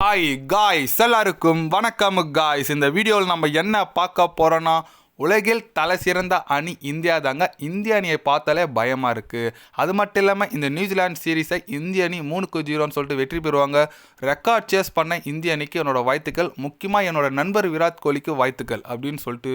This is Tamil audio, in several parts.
ஹாய் காய்ஸ் எல்லாருக்கும் வணக்கம் காய்ஸ் இந்த வீடியோவில் நம்ம என்ன பார்க்க போகிறோன்னா உலகில் தலை சிறந்த அணி இந்தியா தாங்க. இந்திய அணியை பார்த்தாலே பயமாக இருக்குது அது மட்டும் இல்லாமல் இந்த நியூசிலாந்து சீரீஸை இந்திய அணி மூணுக்கு ஜீரோன்னு சொல்லிட்டு வெற்றி பெறுவாங்க. ரெக்கார்ட் சேஸ் பண்ண இந்திய அணிக்கு என்னோட வாழ்த்துக்கள். முக்கியமாக என்னோட நண்பர் விராட் கோலிக்கு வாழ்த்துக்கள் அப்படின்னு சொல்லிட்டு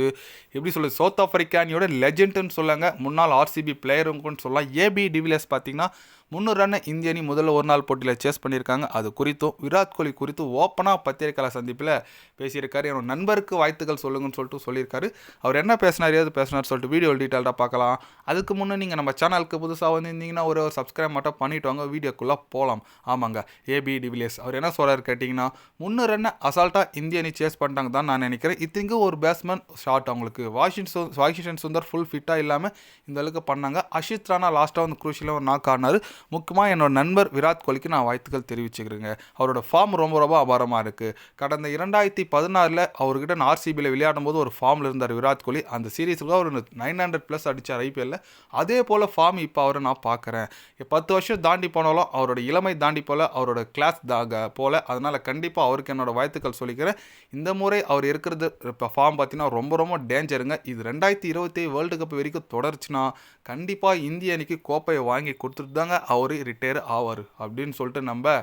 எப்படி சொல்லுது சவுத் ஆஃப்ரிக்கா அணியோட லெஜெண்டுன்னு சொல்லாங்க. முன்னாள் ஆர்சிபி பிளேயருங்கன்னு சொல்லலாம் ஏபி டிவிலியர்ஸ் பார்த்தீங்கன்னா முந்நூறு ரன்னை இந்திய அணி முதல்ல ஒரு நாள் போட்டியில் சேஸ் பண்ணியிருக்காங்க. அது குறித்தும் விராட் கோலி குறித்து ஓப்பனாக பத்திரிகையாளர் சந்திப்பில் பேசியிருக்காரு. என்னோட நண்பருக்கு வாழ்த்துக்கள் சொல்லுங்கன்னு சொல்லிட்டு சொல்லியிருக்காரு. அவர் என்ன பேசினார் ஏது பேசினார் சொல்லிட்டு வீடியோ டீட்டெயில்டாக பார்க்கலாம். அதுக்கு முன்னே நீங்கள் நம்ம சேனலுக்கு புதுசாக வந்திருந்தீங்கன்னா ஒரு சப்ஸ்கிரைப் மட்டும் பண்ணிட்டு வாங்க. வீடியோக்குள்ளே போகலாம் ஆமாங்க ஏபி டிவிலியர்ஸ் அவர் என்ன சொல்கிறார் கேட்டிங்கன்னா முந்நூறு ரன்னை அசால்ட்டாக இந்திய அணி சேஸ் பண்ணிட்டாங்க தான் நான் நினைக்கிறேன். இத்தனைக்கு ஒரு பேட்ஸ்மேன் ஷாட் அவங்களுக்கு. வாஷிங் வாஷிங்டன் சுந்தர் ஃபுல் ஃபிட்டாக இல்லாமல் இந்த அளவுக்கு பண்ணாங்க. அஷித் ராணா லாஸ்ட்டாக வந்து குரூஷியில் ஒரு நாக் ஆனார் முக்கியமாக என்னோட நண்பர் விராட் கோலிக்கு நான் வாழ்த்துக்கள் தெரிவிச்சுக்கிறேங்க. அவரோட ஃபார்ம் ரொம்ப ரொம்ப அபாரமாக இருக்குது கடந்த இரண்டாயிரத்தி பதினாறில் அவர்கிட்ட நான் ஆர்சிபியில் விளையாடும் போது ஒரு ஃபார்மில் இருந்தார் விராட் கோலி. அந்த சீரீஸில் அவர் நைன் ஹண்ட்ரட் ப்ளஸ் அடித்தார் ஐபிஎல்ல அதே போல் ஃபார்ம் இப்போ அவரை நான் பார்க்குறேன். பத்து வருஷம் தாண்டி போனாலும் அவரோட இளமை தாண்டி போல் அவரோட கிளாஸ் தாக போல். அதனால் கண்டிப்பாக அவருக்கு என்னோடய வாழ்த்துக்கள் சொல்லிக்கிறேன். இந்த முறை அவர் இருக்கிறது இப்போ ஃபார்ம் பார்த்தீங்கன்னா ரொம்ப ரொம்ப டேஞ்சருங்க இது ரெண்டாயிரத்தி இருபத்தி வேர்ல்டு கப் வரைக்கும் தொடர்ச்சுன்னா கண்டிப்பாக இந்திய அணிக்கு கோப்பையை வாங்கி கொடுத்துட்டு தாங்க அவர் ரிட்டையர் ஆவார். அப்படின்னு சொல்லிட்டு நம்ம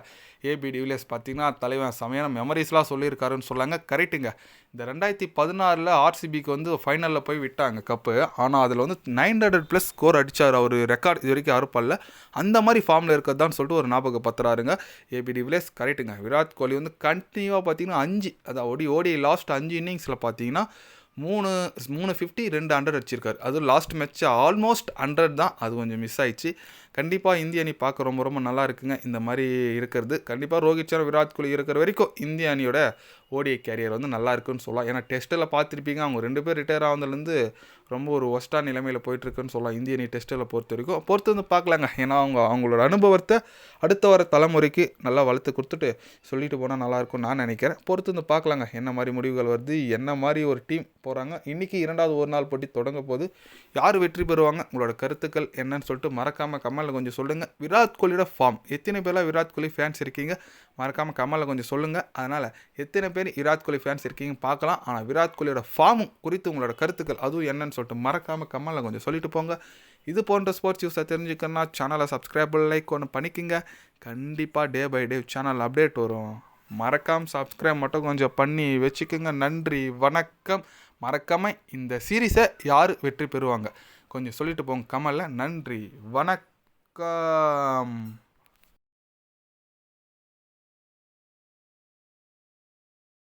ஏபி டிவிலியர்ஸ் பார்த்தீங்கன்னா தலைவன் செமையான மெமரிஸ்லாம் சொல்லியிருக்காருன்னு சொல்லாங்க. கரெக்டுங்க இந்த ரெண்டாயிரத்தி பதினாறில் ஆர்சிபிக்கு வந்து ஃபைனலில் போய் விட்டாங்க கப்பு ஆனால் அதில் வந்து நைன் ஹண்ட்ரட் ப்ளஸ் ஸ்கோர் அடித்தார் அவர். ரெக்கார்ட் இது வரைக்கும் அறுப்பல்ல அந்த மாதிரி ஃபார்மில் இருக்கிறதான்னு சொல்லிட்டு ஒரு ஞாபகப்படுத்துறாருங்க. ஏபி டிவிலியர்ஸ் கரெக்டுங்க விராட் கோலி வந்து கண்டினியூவாக பார்த்தீங்கன்னா அஞ்சு அதாவது ஓடி ஓடி லாஸ்ட் அஞ்சு இன்னிங்ஸில் பார்த்தீங்கன்னா மூணு மூணு ஃபிஃப்டி ரெண்டு ஹண்ட்ரட் வச்சிருக்காரு. அது லாஸ்ட் மேட்ச் ஆல்மோஸ்ட் ஹண்ட்ரட் தான். அது கொஞ்சம் மிஸ் ஆயிடுச்சு. கண்டிப்பாக இந்திய அணி பார்க்க ரொம்ப ரொம்ப நல்லா இருக்குங்க. இந்த மாதிரி இருக்கிறது. கண்டிப்பாக ரோஹித் சர்மா விராட் கோலி இருக்கிற வரைக்கும் இந்திய அணியோட ஓடிஐ கேரியர் வந்து நல்லா இருக்குன்னு சொல்லலாம். ஏன்னா டெஸ்ட்டில் பார்த்துருப்பீங்க. அவங்க ரெண்டு பேர் ரிட்டையர் ஆனதுலேருந்து ரொம்ப ஒரு ஒஸ்டான நிலைமையில் போயிட்டுருக்குன்னு சொல்லலாம். இந்திய நீ டெஸ்ட்டில் பொறுத்த வரைக்கும் பொறுத்து வந்து பார்க்கலாங்க. ஏன்னா அவங்க அவங்களோட அனுபவத்தை அடுத்த வர தலைமுறைக்கு நல்லா வளர்த்து கொடுத்துட்டு சொல்லிட்டு போனால் நல்லாயிருக்கும் நான் நினைக்கிறேன். பொறுத்து வந்து பார்க்கலாங்க. என்ன மாதிரி முடிவுகள் வருது என்ன மாதிரி ஒரு டீம் போகிறாங்க இன்றைக்கி இரண்டாவது ஒரு நாள் போட்டி தொடங்க போது யார் வெற்றி பெறுவாங்க? உங்களோட கருத்துக்கள் என்னன்னு சொல்லிட்டு மறக்காமல் கமலில் கொஞ்சம் சொல்லுங்கள் விராட் கோலியோட ஃபார்ம் எத்தனை பேர்லாம் விராட் கோலி ஃபேன்ஸ் இருக்கீங்க? மறக்காமல் கமலில் கொஞ்சம் சொல்லுங்கள் அதனால் எத்தனை பேர் விராட் கோலி ஃபேன்ஸ் இருக்கீங்க பார்க்கலாம். ஆனால் விராட் கோலியோட ஃபார்மும் குறித்து உங்களோட கருத்துக்கள் அதுவும் என்னன்னு சொல்லிட்டு மறக்காமல் கமலில் கொஞ்சம் சொல்லிட்டு போங்க. இது போன்ற ஸ்போர்ட்ஸ் நியூஸை தெரிஞ்சுக்கணும்னா சேனலை சப்ஸ்கிரைப் லைக் ஒன்று பண்ணிக்கோங்க. கண்டிப்பாக day by day channel update வரும். மறக்காமல் சப்ஸ்கிரைப் மட்டும் கொஞ்சம் பண்ணி வச்சுக்கோங்க. நன்றி வணக்கம். மறக்காமல் இந்த சீரீஸை யார் வெற்றி பெறுவாங்க? கொஞ்சம் சொல்லிட்டு போங்க கமலில் நன்றி வணக்கம்.